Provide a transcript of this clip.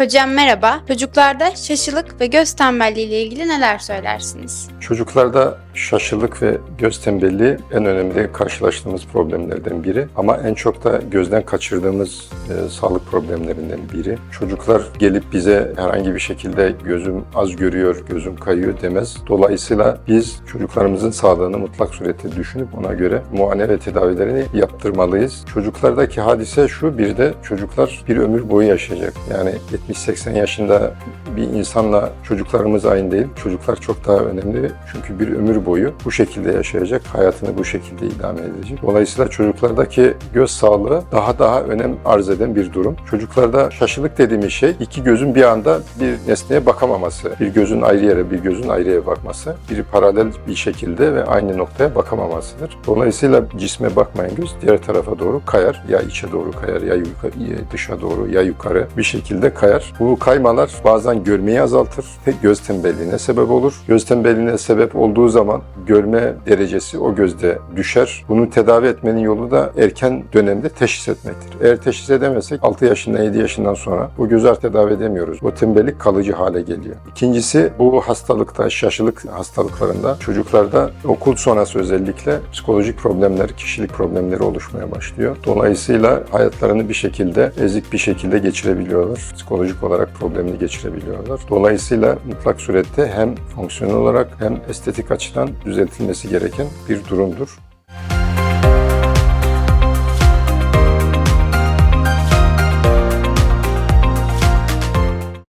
Hocam merhaba. Çocuklarda şaşılık ve göz tembelliği ile ilgili neler söylersiniz? Çocuklarda şaşılık ve göz tembelliği en önemli karşılaştığımız problemlerden biri. Ama en çok da gözden kaçırdığımız e, sağlık problemlerinden biri. Çocuklar gelip bize herhangi bir şekilde gözüm az görüyor, gözüm kayıyor demez. Dolayısıyla biz çocuklarımızın sağlığını mutlak surette düşünüp ona göre muayene ve tedavilerini yaptırmalıyız. Çocuklardaki hadise şu, bir de çocuklar bir ömür boyu yaşayacak. Yani 70-80 yaşında bir insanla çocuklarımız aynı değil. Çocuklar çok daha önemli. Çünkü bir ömür boyu bu şekilde yaşayacak, hayatını bu şekilde idame edecek. Dolayısıyla çocuklardaki göz sağlığı daha daha önem arz eden bir durum. Çocuklarda şaşılık dediğimiz şey iki gözün bir anda bir nesneye bakamaması. Bir gözün ayrı yere, bir gözün ayrı yere bakması. Biri paralel bir şekilde ve aynı noktaya bakamamasıdır. Dolayısıyla cisme bakmayan göz diğer tarafa doğru kayar. Ya içe doğru kayar, ya yukarı, ya dışa doğru, ya yukarı bir şekilde kayar. Bu kaymalar bazen görmeyi azaltır ve göz tembelliğine sebep olur. Göz tembelliğine sebep olduğu zaman görme derecesi o gözde düşer. Bunu tedavi etmenin yolu da erken dönemde teşhis etmektir. Eğer teşhis edemezsek 6 yaşından 7 yaşından sonra bu gözü artık tedavi edemiyoruz. O tembellik kalıcı hale geliyor. İkincisi bu hastalıkta, şaşılık hastalıklarında çocuklarda okul sonrası özellikle psikolojik problemler, kişilik problemleri oluşmaya başlıyor. Dolayısıyla hayatlarını bir şekilde ezik bir şekilde geçirebiliyorlar. Psikolojik olarak problemli geçirebiliyorlar. Dolayısıyla mutlak surette hem fonksiyonel olarak hem estetik açıdan düzeltilmesi gereken bir durumdur.